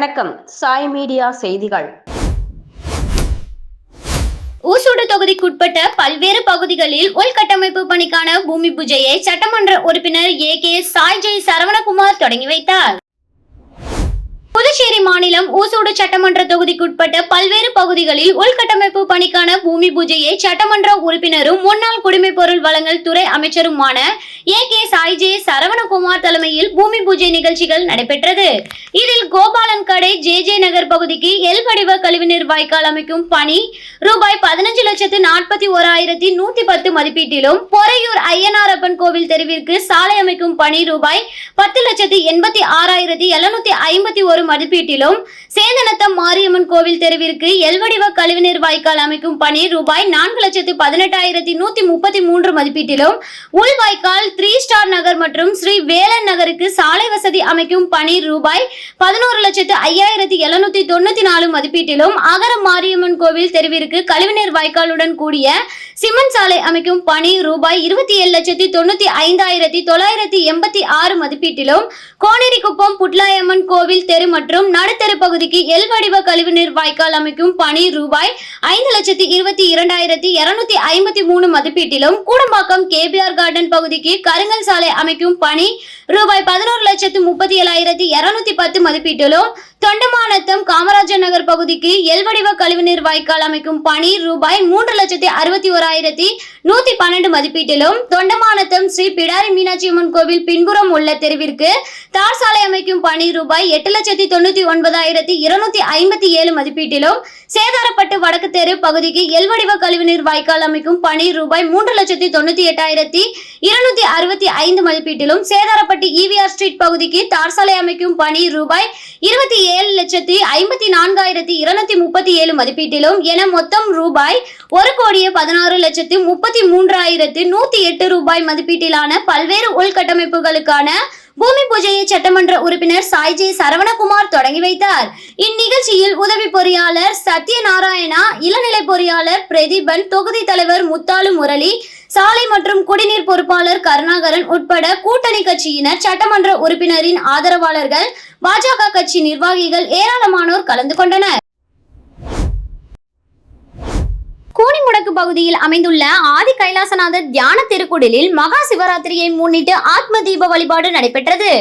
வணக்கம். சாய் மீடியா செய்திகள். ஊசுடு தொகுதிக்குட்பட்ட பல்வேறு பகுதிகளில் உள்கட்டமைப்பு பணிக்கான பூமி பூஜையை சட்டமன்ற உறுப்பினர் ஏ கே சாய்ஜெய் சரவணகுமார் தொடங்கி வைத்தார். புதுச்சேரி மாநிலம் ஊசூடு சட்டமன்ற தொகுதிக்குட்பட்ட பல்வேறு பகுதிகளில் உள்கட்டமைப்பு பணிக்கான பூமி பூஜையை சட்டமன்ற உறுப்பினரும் முன்னாள் குடிமை பொருள் வழங்கல் துறை அமைச்சருமான ஏ. கே. சாய்ஜே சரவணகுமார் தலைமையில் பூமி பூஜை நிகழ்ச்சிகள் நடைபெற்றது. இதில் கோபாலன் கடை ஜே. ஜே. நகர் பகுதிக்கு எல் வடிவ கழிவுநீர் வாய்க்கால் அமைக்கும் பணி ரூபாய் பதினஞ்சு லட்சத்து நாற்பத்தி ஓராயிரத்தி நூத்தி பத்து மதிப்பீட்டிலும் பொறையூர் ஐயனாரப்பன் கோவில் தெருவிற்கு சாலை அமைக்கும் பணி ரூபாய் பத்து லட்சத்து எண்பத்தி ஆறாயிரத்தி எழுநூத்தி ஐம்பத்தி ஒரு மதிப்பீட்டிலும் சேந்தனத்தம் மாரியம்மன் கோவில் தெருவிற்கு எல்வடிவ கழிவுநீர் வாய்க்கால் அமைக்கும் பணி ரூபாய் நான்கு லட்சத்து பதினெட்டாயிரத்தி நூத்தி முப்பத்தி மூன்று மதிப்பீட்டிலும் உள் வாய்க்கால் த்ரீ ஸ்டார் நகர் மற்றும் ஸ்ரீ வேலன் நகருக்கு சாலை வசதி அமைக்கும் பணி ரூபாய் பதினோரு லட்சத்து ஐயாயிரத்தி எழுநூத்தி தொண்ணூத்தி நாலு மதிப்பீட்டிலும் அகர மாரியம்மன் கோவில் தெருவிற்கு கழிவுநீர் வாய்க்காலுடன் கூடிய சிமெண்ட் சாலை அமைக்கும் பணி ரூபாய் இருபத்தி ஏழு லட்சத்தி தொண்ணூத்தி ஐந்தாயிரத்தி தொள்ளாயிரத்தி எண்பத்தி ஆறு மதிப்பீட்டிலும் கோனேரிக்குப்பம் புட்லாயம்மன் கோவில் தெரு மற்றும் நடுத்தர பகுதிக்கு எல் வடிவ கழிவுநீர் வாய்க்கால் அமைக்கும் பணி ரூபாய் ஐந்து லட்சத்தி இருபத்தி இரண்டாயிரத்தி இருநூத்தி ஐம்பத்தி மூணு மதிப்பீட்டிலும் கூடம்பாக்கம் கேபிஆர் கார்டன் பகுதிக்கு கருங்கல் சாலை அமைக்கும் பணி ரூபாய் பதினோரு லட்சத்து முப்பத்தி ஏழாயிரத்தி இருநூத்தி பத்து மதிப்பீட்டிலும் தொண்டமானத்தம் காமராஜர் நகர் பகுதிக்கு எல்வடிவ கழிவுநீர் வாய்க்கால் அமைக்கும் பணி ரூபாய் மூன்று லட்சத்தி அறுபத்தி ஓராயிரத்தி நூத்தி பன்னெண்டு மதிப்பீட்டிலும் தொண்டமானத்தம் ஸ்ரீ பிடாரி மீனாட்சி அம்மன் கோவில் பின்புறம் உள்ள தெருவிற்கு தார் சாலை அமைக்கும் பணி ரூபாய் எட்டு லட்சத்தி தொண்ணூத்தி ஒன்பதாயிரத்தி இருநூத்தி ஐம்பத்தி ஏழு மதிப்பீட்டிலும் சேதாரப்பட்டு வடக்கு தெரு பகுதிக்கு எல் வடிவ கழிவுநீர் வாய்க்கால் அமைக்கும் பணி ரூபாய் மூன்று லட்சத்தி தொண்ணூத்தி எட்டாயிரத்தி இருநூத்தி அறுபத்தி ஐந்து மதிப்பீட்டிலும் சேதாரப்பட்டு இவிஆர் ஸ்ட்ரீட் பகுதிக்கு தார் சாலை அமைக்கும் பணி ரூபாய் இருபத்தி ஏழு லட்சத்தி ஐம்பத்தி நான்காயிரத்தி இருநூத்தி முப்பத்தி ஏழு மதிப்பீட்டிலும் என மொத்தம் ரூபாய் ஒரு கோடியே பதினாறு லட்சத்தி முப்பத்தி மூன்றாயிரத்து நூத்தி எட்டு ரூபாய் மதிப்பீட்டிலான பல்வேறு உள்கட்டமைப்புகளுக்கான பூமி பூஜையை சட்டமன்ற உறுப்பினர் சாய்ஜி சரவணகுமார் தொடங்கி வைத்தார். இந்நிகழ்ச்சியில் உதவி பொறியாளர் சத்யநாராயணா இளநிலை பொறியாளர் பிரதீபன் தொகுதி தலைவர் முத்தாலு முரளி சாலை மற்றும் குடிநீர் பொறுப்பாளர் கருணாகரன் உட்பட கூட்டணி கட்சியினர் சட்டமன்ற உறுப்பினரின் ஆதரவாளர்கள் பாஜக கட்சி நிர்வாகிகள் ஏராளமானோர் கலந்து கொண்டனர். கூனிமுடக்கு பகுதியில் அமைந்துள்ள ஆதி கைலாசநாதர் தியான திருக்குடலில் மகா சிவராத்திரியை முன்னிட்டு ஆத்ம தீப வழிபாடு நடைபெற்றது.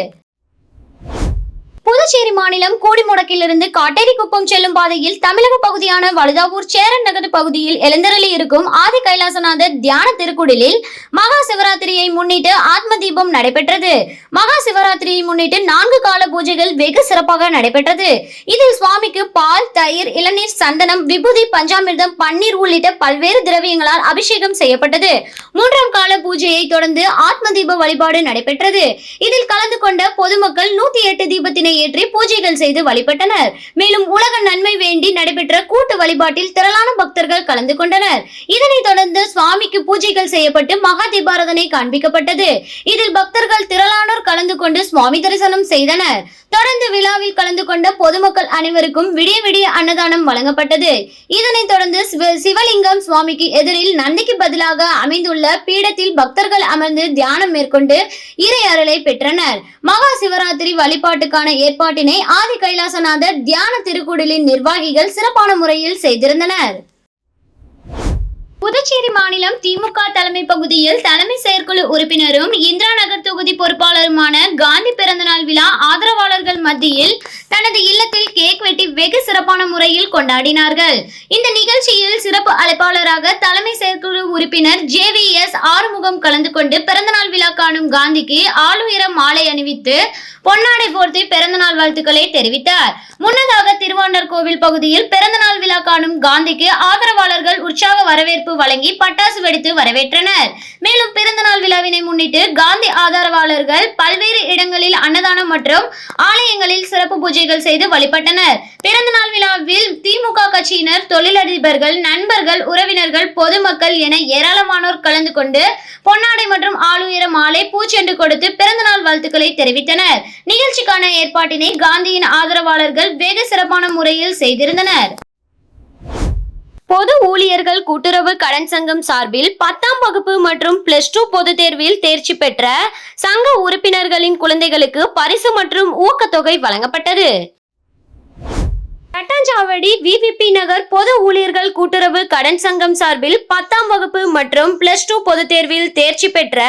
புதுச்சேரி மாநிலம் கூடிமுடக்கிலிருந்து காட்டேரிக்குப்பம் செல்லும் பாதையில் தமிழக பகுதியான வழுதாவூர் சேரன் நகர் பகுதியில் எழுந்தருளி இருக்கும் ஆதி கைலாசநாதர் தியான திருக்குடிலில் மகா சிவராத்திரியை முன்னிட்டு ஆத்ம தீபம் நடைபெற்றது. மகா சிவராத்திரியை முன்னிட்டு நான்கு கால பூஜைகள் வெகு சிறப்பாக நடைபெற்றது. இதில் சுவாமிக்கு பால் தயிர் இளநீர் சந்தனம் விபூதி பஞ்சாமிர்தம் பன்னீர் உள்ளிட்ட பல்வேறு திரவியங்களால் அபிஷேகம் செய்யப்பட்டது. மூன்றாம் கால பூஜையை தொடர்ந்து ஆத்ம தீப வழிபாடு நடைபெற்றது. இதில் கலந்து கொண்ட பொதுமக்கள் நூத்தி எட்டு தீபத்தினை ஏற்றி பூஜைகள் செய்து வழிபட்டனர். மேலும் உலக நன்மை வேண்டி நடைபெற்ற கூட்டு வழிபாட்டில் திரளான பக்தர்கள் கலந்து கொண்டனர். இதனைத் தொடர்ந்து சுவாமிக்கு பூஜைகள் செய்யப்பட்டு மகா தீபாரதனை காண்பிக்கப்பட்டது. இதில் பக்தர்கள் திரளானோர் கலந்து கொண்டு சுவாமி தரிசனம் செய்தனர். தொடர்ந்து விழாவில் கலந்து கொண்ட பொதுமக்கள் அனைவருக்கும் விடிய விடிய அன்னதானம் வழங்கப்பட்டது. இதனைத் தொடர்ந்து சிவலிங்கம் சுவாமிக்கு எதிரில் நந்திக்கு பதிலாக அமைந்துள்ள பீடத்தில் பக்தர்கள் அமர்ந்து தியானம் மேற்கொண்டு இறை அருளை பெற்றனர். மகா சிவராத்திரி வழிபாட்டுக்கான ஏற்பாட்டினை ஆதி கைலாசநாதர் தியான திருக்குடலின் நிர்வாகிகள் சிறப்பான முறையில் செய்திருந்தனர். புதுச்சேரி மாநிலம் திமுக தலைமை பகுதியில் தலைமை செயற்குழு உறுப்பினரும் இந்திரா நகர் தொகுதி பொறுப்பாளருமான காந்தி பிறந்தநாள் விழா ஆதரவாளர்கள் மத்தியில் தனது இல்லத்தில் கேக் வெட்டி வெகு சிறப்பான முறையில் கொண்டாடினார்கள். இந்த நிகழ்ச்சியில் சிறப்பு அழைப்பாளராக தலைமை செயற்குழு உறுப்பினர் ஜே வி எஸ் ஆறுமுகம் கலந்து கொண்டு பிறந்தநாள் விழா காணும் காந்திக்கு ஆளுயர மாலை அணிவித்து பொன்னாடை போர்த்தி பிறந்தநாள் வாழ்த்துக்களை தெரிவித்தார். முன்னதாக திருவாண்டர் கோவில் பகுதியில் பிறந்தநாள் விழா காணும் காந்திக்கு ஆதரவாளர்கள் உற்சாக வரவேற்பு வழங்கி பட்டாசு வெடித்து வரவேற்றனர். மேலும் பிறந்தநாள் விழாவினை முன்னிட்டு காந்தி ஆதரவாளர்கள் பல்வேறு இடங்களில் அன்னதானம் மற்றும் ஆலயங்களில் சிறப்பு பூஜைகள் செய்து வழிபட்டனர். பிறந்தநாள் விழாவில் திமுக கட்சியினர் தொழிலதிபர்கள் நண்பர்கள் உறவினர்கள் பொதுமக்கள் என ஏராளமானோர் கலந்து கொண்டு பொன்னாடை மற்றும் ஆளுயர மாலை பூச்செண்டு கொடுத்து பிறந்தநாள் வாழ்த்துக்களை தெரிவித்தனர். நிகழ்ச்சிக்கான ஏற்பாட்டினை காந்தியின் ஆதரவாளர்கள் வெகு சிறப்பான முறையில் செய்திருந்தனர். பொது ஊழியர்கள் கூட்டுறவு கடன் சங்கம் சார்பில் பத்தாம் வகுப்பு மற்றும் பிளஸ் டூ பொதுத் தேர்வில் தேர்ச்சி பெற்ற சங்க உறுப்பினர்களின் குழந்தைகளுக்கு பரிசு மற்றும் ஊக்கத்தொகை வழங்கப்பட்டது. தட்டாஞ்சாவடி விவிபி நகர் பொது ஊழியர்கள் கூட்டுறவு கடன் சங்கம் சார்பில் பத்தாம் வகுப்பு மற்றும் பிளஸ் டூ பொதுத் தேர்வில் தேர்ச்சி பெற்ற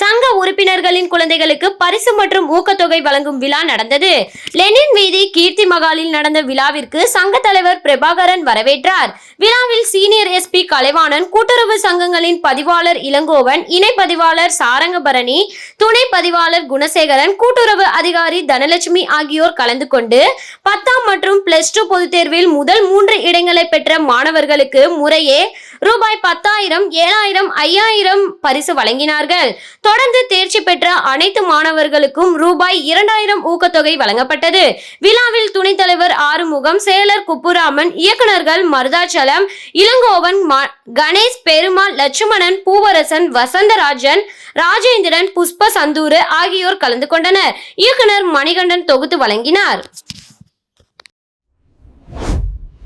சங்க உறுப்பினர்களின் குழந்தைகளுக்கு பரிசு மற்றும் ஊக்கத்தொகை வழங்கும் விழா நடந்தது. லெனின் வீதி கீர்த்தி மகாலில் நடந்த விழாவிற்கு சங்க தலைவர் பிரபாகரன் வரவேற்றார். விழாவில் சீனியர் எஸ்பி கலைவாணன் கூட்டுறவு சங்கங்களின் பதிவாளர் இளங்கோவன் இணை பதிவாளர் சாரங்கபரணி துணை பதிவாளர் குணசேகரன் கூட்டுறவு அதிகாரி தனலட்சுமி ஆகியோர் கலந்து கொண்டு பத்தாம் மற்றும் பிளஸ் டூ பொதுத் தேர்வில் முதல் மூன்று இடங்களை பெற்ற மாணவர்களுக்கு முறையே ரூபாய் பத்தாயிரம் ஏழாயிரம் ஐயாயிரம் பரிசு வழங்கினார்கள். தொடர்ந்து தேர்ச்சி பெற்ற அனைத்து மாணவர்களுக்கும் ரூபாய் இரண்டாயிரம் ஊக்கத்தொகை வழங்கப்பட்டது. விழாவில் துணைத் தலைவர் ஆறுமுகம் செயலர் குப்புராமன் இயக்குநர்கள் மருதாச்சலம் இளங்கோவன் ம- கணேஷ் பெருமாள் லட்சுமணன் பூவரசன் வசந்தராஜன் ராஜேந்திரன் புஷ்ப சந்தூரு ஆகியோர் கலந்து கொண்டனர். இயக்குனர் மணிகண்டன் தொகுத்து வழங்கினார்.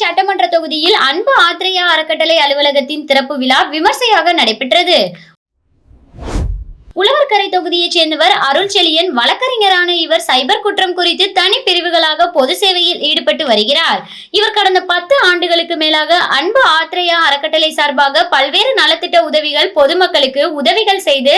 சட்டமன்ற தொகுதியில் அன்பு ஆத்ரேயா அறக்கட்டளை அலுவலகத்தின் திறப்பு விழா விமர்சையாக நடைபெற்றது. உழவர்கரை தொகுதியைச் சேர்ந்தவர் அருள் செழியன் வழக்கறிஞரான இவர் சைபர் குற்றம் குறித்து தனி பிரிவுகளாக பொது சேவையில் ஈடுபட்டு வருகிறார். இவர் கடந்த பத்து ஆண்டுகளுக்கு மேலாக அன்பு ஆத்ரேயா அறக்கட்டளை சார்பாக பல்வேறு நலத்திட்ட உதவிகள் பொதுமக்களுக்கு உதவிகள் செய்து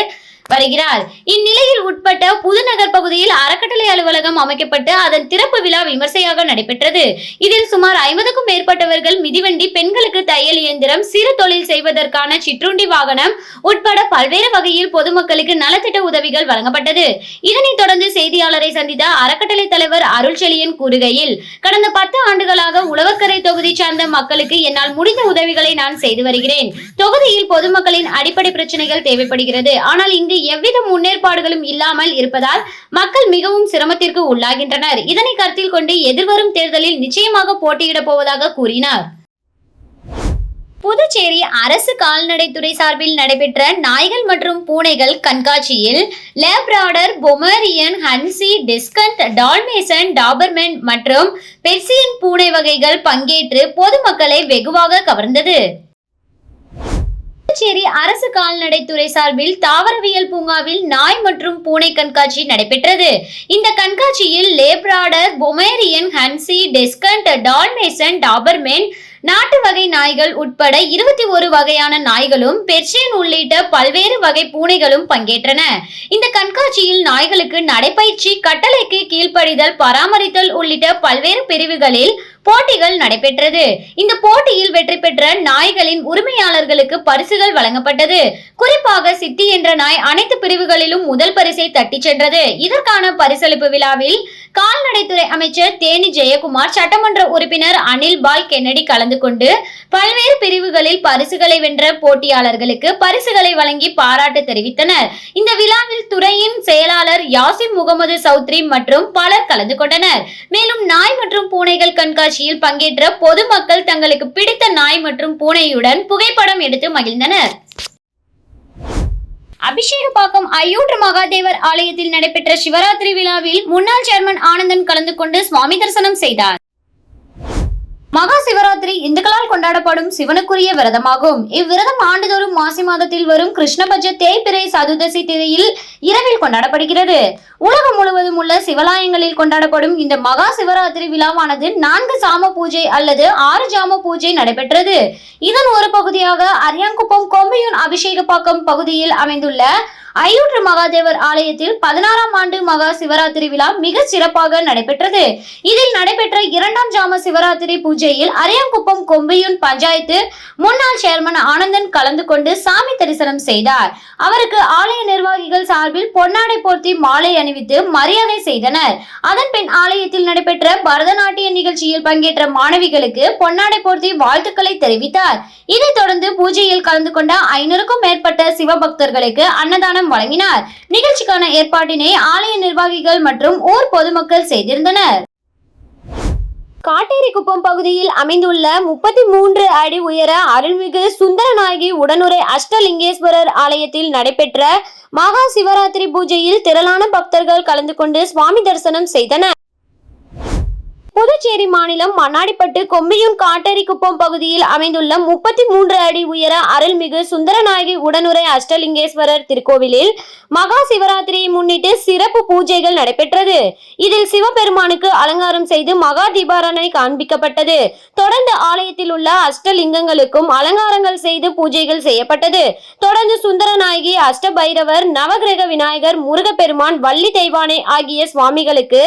வருகிறார் இந்நிலையில் உட்பட்ட புதுநகர் பகுதியில் அறக்கட்டளை அலுவலகம் அமைக்கப்பட்டு அதன் திறப்பு விழா விமர்சையாக நடைபெற்றது. இதில் சுமார் ஐம்பதுக்கும் மேற்பட்டவர்கள் மிதிவண்டி பெண்களுக்கு தையல் இயந்திரம் சிறு தொழில் செய்வதற்கான சிற்றுண்டி வாகனம் உட்பட பல்வேறு வகையில் பொதுமக்களுக்கு நலத்திட்ட உதவிகள் வழங்கப்பட்டது. இதனைத் தொடர்ந்து செய்தியாளரை சந்தித்த அறக்கட்டளை தலைவர் அருள் செழியன் கூறுகையில் கடந்த பத்து ஆண்டுகளாக உழவர்கரை தொகுதி சார்ந்த மக்களுக்கு என்னால் முடிந்த உதவிகளை நான் செய்து வருகிறேன். தொகுதியில் பொதுமக்களின் அடிப்படை பிரச்சனைகள் தேவைப்படுகிறது. ஆனால் இங்கு எவ்வித முன்னேற்பாடுகளும் இல்லாமல் இருப்பதால் மக்கள் மிகவும் சிரமத்திற்கு உள்ளாகின்றனர். இதனை கருத்தில் கொண்டு எதிர்வரும் தேர்தலில் நிச்சயமாக போட்டியிடப் போவதாக கூறினார். புதுச்சேரி அரசு கால்நடைத்துறை சார்பில் நடைபெற்ற நாய்கள் மற்றும் பூனைகள் கண்காட்சியில் லேப்ராடர் பொமேரியன் ஹன்சி டிஸ்கண்ட் டால்மேசன் டாபர்மென் மற்றும் பெர்சியன் பூனை வகைகள் பங்கேற்று பொதுமக்களை வெகுவாக கவர்ந்தது. புதுச்சேரி அரசு கால்நடைத்துறை சார்பில் தாவரவியல் பூங்காவில் நாய் மற்றும் பூனை கண்காட்சி நடைபெற்றது. இந்த கண்காட்சியில் லேப்ராடர் பொமேரியன் ஹன்சி டெஸ்கண்ட் டால்மேசன் டாபர்மேன் நாட்டு வகை நாய்கள் உட்பட இருபத்தி ஒரு வகையான நாய்களும் பெர்ஷியன் உள்ளிட்ட பல்வேறு வகை பூனைகளும் பங்கேற்றன. இந்த கண்காட்சியில் நாய்களுக்கு நடைபயிற்சி கட்டளைக்கு கீழ்ப்படிதல் பராமரித்தல் உள்ளிட்ட பல்வேறு பிரிவுகளில் போட்டிகள் நடைபெற்றது. இந்த போட்டியில் வெற்றி பெற்ற நாய்களின் உரிமையாளர்களுக்கு பரிசுகள் வழங்கப்பட்டது. குறிப்பாக சித்தி என்ற நாய் அனைத்து பிரிவுகளிலும் முதல் பரிசை தட்டிச் சென்றது. இதற்கான பரிசளிப்பு விழாவில் கால்நடைத்துறை அமைச்சர் தேனி ஜெயக்குமார் சட்டமன்ற உறுப்பினர் அனில் பால் கென்னடி கலந்து கொண்டு பல்வேறு பிரிவுகளில் பரிசுகளை வென்ற போட்டியாளர்களுக்கு பரிசுகளை வழங்கி பாராட்டு தெரிவித்தனர். இந்த விழாவில் துறையின் செயலாளர் யாசிம் முகமது சௌத்ரி மற்றும் பலர் கலந்து கொண்டனர். மேலும் நாய் மற்றும் பூனைகள் கண்காட்சியில் பங்கேற்ற பொதுமக்கள் தங்களுக்கு பிடித்த நாய் மற்றும் பூனையுடன் புகைப்படம் எடுத்து மகிழ்ந்தனர். அபிஷேகப்பாக்கம் ஐயூற்று மகாதேவர் ஆலயத்தில் நடைபெற்ற சிவராத்திரி விழாவில் முன்னாள் சேர்மன் ஆனந்தன் கலந்து கொண்டு சுவாமி தரிசனம் செய்தார். மகா சிவராத்திரி இந்துக்களால் கொண்டாடப்படும் சிவனுக்குரிய விரதமாகும். இவ்விரதம் ஆண்டுதோறும் மாசி மாதத்தில் வரும் கிருஷ்ணபட்ச தேய்பிறை சதுர்தசி திதியில் இரவில் கொண்டாடப்படுகிறது. உலகம் முழுவதும் உள்ள சிவாலயங்களில் கொண்டாடப்படும் இந்த மகா சிவராத்திரி விழாவானது நான்கு சாம பூஜை அல்லது ஆறு ஜாம பூஜை நடைபெற்றது. இதன் ஒரு பகுதியாக அரியாங்குப்பம் கொம்பையூன் அபிஷேகப்பாக்கம் பகுதியில் அமைந்துள்ள ஐயூற்று மகாதேவர் ஆலயத்தில் பதினாறாம் ஆண்டு மகா சிவராத்திரி விழா மிக சிறப்பாக நடைபெற்றது. இதில் நடைபெற்ற இரண்டாம் ஜாம சிவராத்திரி பூஜையில் அரியாங்குப்பம் கொம்பையூன் பஞ்சாயத்து முன்னாள் சேர்மன் ஆனந்தன் கலந்து கொண்டு சாமி தரிசனம் செய்தார். அவருக்கு ஆலய நிர்வாகிகள் சார்பில் பொன்னாடை போர்த்தி மாலை அணிவித்து மரியாதை செய்தனர். அதன் பின் ஆலயத்தில் நடைபெற்ற பரதநாட்டிய நிகழ்ச்சியில் பங்கேற்ற மாணவிகளுக்கு பொன்னாடை போர்த்தி வாழ்த்துக்களை தெரிவித்தார். இதைத் தொடர்ந்து பூஜையில் கலந்து கொண்ட ஐநூறுக்கும் மேற்பட்ட சிவபக்தர்களுக்கு அன்னதானம் வழங்கினார். நிகழ்ச்சிக்கான ஏற்பாட்டினை ஆலய நிர்வாகிகள் மற்றும் ஊர் பொதுமக்கள் செய்திருந்தனர். காட்டேரிக்குப்பம் பகுதியில் அமைந்துள்ள முப்பத்தி மூன்று அடி உயர அருள்மிகு சுந்தரநாயகி உடனுரை அஷ்டலிங்கேஸ்வரர் ஆலயத்தில் நடைபெற்ற மகா சிவராத்திரி பூஜையில் திரளான பக்தர்கள் கலந்து கொண்டு சுவாமி தரிசனம் செய்தனர். புதுச்சேரி மாநிலம் மண்ணாடிப்பட்டு கொம்மியூன் காட்டேரிக்குப்பம் பகுதியில் அமைந்துள்ள முப்பத்தி மூன்று அடி உயர அருள்மிகு சுந்தரநாயகி உடனுரை அஷ்டலிங்கேஸ்வரர் திருக்கோவிலில் மகா சிவராத்திரியை முன்னிட்டு சிறப்பு பூஜைகள் நடைபெற்றது. இதில் சிவபெருமானுக்கு அலங்காரம் செய்து மகா தீபாரணை காண்பிக்கப்பட்டது. தொடர்ந்து ஆலயத்தில் உள்ள அஷ்டலிங்கங்களுக்கும் அலங்காரங்கள் செய்து பூஜைகள் செய்யப்பட்டது. தொடர்ந்து சுந்தரநாயகி அஷ்டபைரவர் நவகிரக விநாயகர் முருகப்பெருமான் வள்ளி தெய்வானை ஆகிய சுவாமிகளுக்கு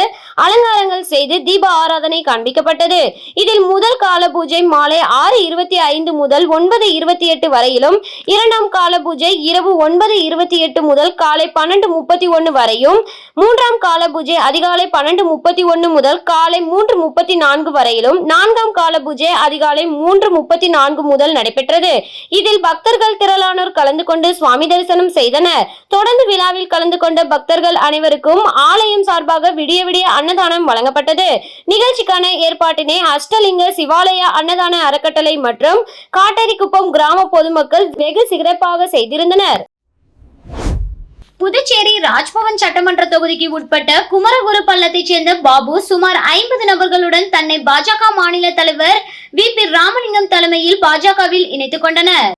அலங்காரங்கள் செய்து தீப ஆராதனை காண்பிக்கப்பட்டது. இதில் முதல் கால பூஜை மாலை ஆறு இருபத்தி ஐந்து முதல் ஒன்பது இருபத்தி எட்டு வரையிலும் இரண்டாம் கால பூஜை இரவு ஒன்பது இருபத்தி எட்டு முதல் காலை பன்னெண்டு முப்பத்தி ஒன்று வரையும் மூன்றாம் கால பூஜை அதிகாலை பன்னெண்டு முப்பத்தி ஒன்று முதல் காலை மூன்று முப்பத்தி நான்கு வரையிலும் நான்காம் கால பூஜை அதிகாலை மூன்று முப்பத்தி நான்கு முதல் நடைபெற்றது. இதில் பக்தர்கள் திரளானோர் கலந்து கொண்டு சுவாமி தரிசனம் செய்தனர். தொடர்ந்து விழாவில் கலந்து கொண்ட பக்தர்கள் அனைவருக்கும் ஆலயம் சார்பாக விடிய விடிய அன்னதானம் வழங்கப்பட்டது. நிகழ்ச்சிக்கான ஏற்பாட்டினை அஷ்டலிங்க சிவாலய அன்னதான அறக்கட்டளை மற்றும் காட்டேரிக்குப்பம் கிராம பொதுமக்கள் வெகு சிறப்பாக செய்திருந்தனர். புதுச்சேரி ராஜ்பவன் சட்டமன்ற தொகுதிக்கு உட்பட்ட குமரகுரு பள்ளத்தைச் சேர்ந்த பாபு சுமார் ஐம்பது நபர்களுடன் தன்னை பாஜக மாநில தலைவர் வி பி ராமலிங்கம் தலைமையில் பாஜகவில் இணைத்துக் கொண்டனர்.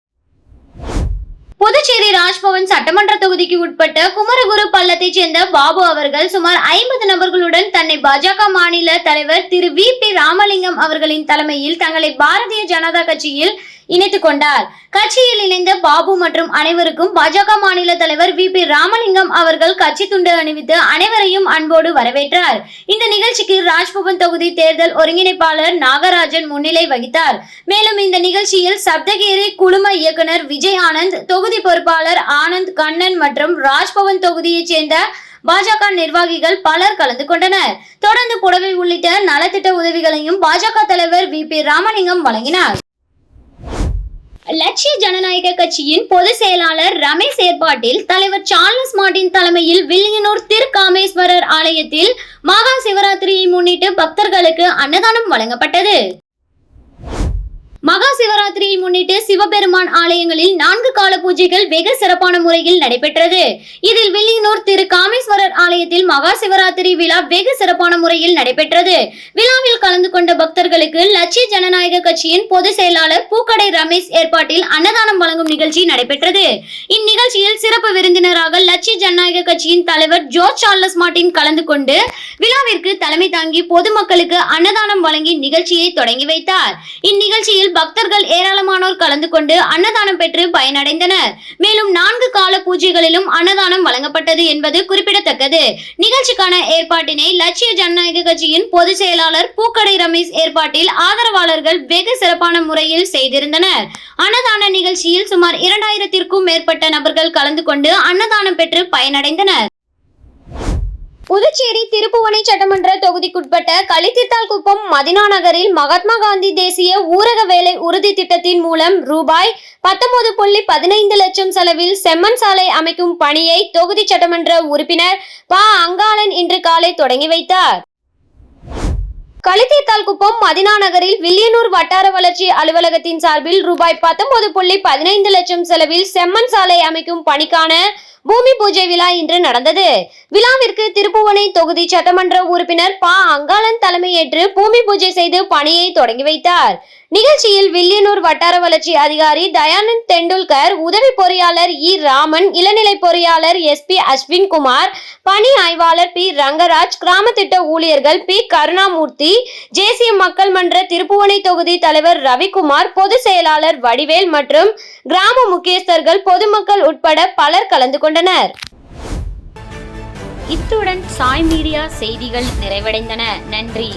ராஜ்பவன் சட்டமன்ற தொகுதிக்கு உட்பட்ட குமரகுரு பள்ளத்தைச் சேர்ந்த பாபு அவர்கள் சுமார் ஐம்பது நபர்களுடன் தன்னை பாஜக மாநில தலைவர் திரு வி பி ராமலிங்கம் அவர்களின் தலைமையில் தங்களை பாரதிய ஜனதா கட்சியில் இணைத்துக் கொண்டார். கட்சியில் இணைந்த பாபு மற்றும் அனைவருக்கும் பாஜக மாநில தலைவர் வி. பி. ராமலிங்கம் அவர்கள் கட்சி துண்டு அணிவித்து அனைவரையும் அன்போடு வரவேற்றார். இந்த நிகழ்ச்சிக்கு ராஜ்பவன் தொகுதி தேர்தல் ஒருங்கிணைப்பாளர் நாகராஜன் முன்னிலை வகித்தார். மேலும் இந்த நிகழ்ச்சியில் சப்தகிரி குழும இயக்குனர் விஜய் ஆனந்த் தொகுதி பொறுப்பாளர் ஆனந்த் கண்ணன் மற்றும் ராஜ்பவன் தொகுதியைச் சேர்ந்த பாஜக நிர்வாகிகள் பலர் கலந்து கொண்டனர். தொடர்ந்து புடவை உள்ளிட்ட நலத்திட்ட உதவிகளையும் பாஜக தலைவர் வி. பி. ராமலிங்கம் வழங்கினார். லட்சிய ஜனநாயக கட்சியின் பொதுச் செயலாளர் ரமேஷ் ஏற்பாட்டில் தலைவர் சார்லஸ் மார்டின் தலைமையில் வில்லியனூர் திருக்காமேஸ்வரர் ஆலயத்தில் மகா சிவராத்திரியை முன்னிட்டு பக்தர்களுக்கு அன்னதானம் வழங்கப்பட்டது. மகா சிவராத்திரியை முன்னிட்டு சிவபெருமான் ஆலயங்களில் நான்கு கால பூஜைகள் வெகு சிறப்பான முறையில் நடைபெற்றது. இதில் வில்லியனூர் திரு காமேஸ்வரர் ஆலயத்தில் மகா சிவராத்திரி விழா வெகு சிறப்பான முறையில் நடைபெற்றது. விழாவில் கலந்து கொண்ட பக்தர்களுக்கு லட்சிய ஜனநாயக கட்சியின் பொதுச் செயலாளர் பூக்கடை ரமேஷ் ஏற்பாட்டில் அன்னதானம் வழங்கும் நிகழ்ச்சி நடைபெற்றது. இந்நிகழ்ச்சியில் சிறப்பு விருந்தினராக லட்சிய ஜனநாயக கட்சியின் தலைவர் ஜோர்ஜ் சார்லஸ் மார்டின் கலந்து கொண்டு விழாவிற்கு தலைமை தாங்கி பொதுமக்களுக்கு அன்னதானம் வழங்கி நிகழ்ச்சியை தொடங்கி வைத்தார். இந்நிகழ்ச்சியில் பக்தர்கள் ஏராளமானோர் கலந்து கொண்டு அன்னதானம் பெற்று பயனடைந்தனர். மேலும் நான்கு கால பூஜைகளிலும் அன்னதானம் வழங்கப்பட்டது என்பது குறிப்பிடத்தக்கது. நிகழ்ச்சிக்கான ஏற்பாட்டினை லட்சிய ஜனநாயக கட்சியின் பொதுச் செயலாளர் பூக்கடை ரமேஷ் ஏற்பாட்டில் ஆதரவாளர்கள் வெகு சிறப்பான முறையில் செய்திருந்தனர். அன்னதான நிகழ்ச்சியில் சுமார் இரண்டாயிரத்திற்கும் மேற்பட்ட நபர்கள் கலந்து கொண்டு அன்னதானம் பெற்று பயனடைந்தனர். புதுச்சேரி திருப்புவனை சட்டமன்ற தொகுதிக்குட்பட்ட களித்தித்தால் குப்பம் மதினா நகரில் மகாத்மா காந்தி தேசிய ஊரக வேலை உறுதி திட்டத்தின் மூலம் ரூபாய் பத்தொன்பது புள்ளி பதினைந்து லட்சம் செலவில் செம்மன் சாலை அமைக்கும் பணியை தொகுதி சட்டமன்ற உறுப்பினர் ப. அங்காளன் இன்று காலை தொடங்கி வைத்தார். களித்தீர்த்தால் குப்பம் மதினா நகரில் வில்லியனூர் வட்டார வளர்ச்சி அலுவலகத்தின் சார்பில் ரூபாய் பத்தொன்பது புள்ளி பதினைந்து லட்சம் செலவில் செம்மன் சாலை அமைக்கும் பணிக்கான பூமி பூஜை விழா இன்று நடந்தது. விழாவிற்கு திருப்புவனை தொகுதி சட்டமன்ற உறுப்பினர் ப. அங்காளன் தலைமையேற்று பூமி பூஜை செய்து பணியை தொடங்கி வைத்தார். நிகழ்ச்சியில் வில்லியனூர் வட்டார வளர்ச்சி அதிகாரி தயானந்த் தெண்டுல்கர் உதவி பொறியாளர் இ. ராமன் இளநிலை பொறியாளர் எஸ். பி. அஸ்வின் குமார் பணி ஆய்வாளர் பி. ரங்கராஜ் கிராம திட்ட ஊழியர்கள் பி. கருணாமூர்த்தி தேசிய மக்கள் மன்ற திருப்புவனை தொகுதி தலைவர் ரவிக்குமார் பொதுச் செயலாளர் வடிவேல் மற்றும் கிராம முக்கியஸ்தர்கள் பொதுமக்கள் உட்பட பலர் கலந்து கொண்டனர். இத்துடன் சாய் மீடியா செய்திகள் நிறைவடைந்தன. நன்றி.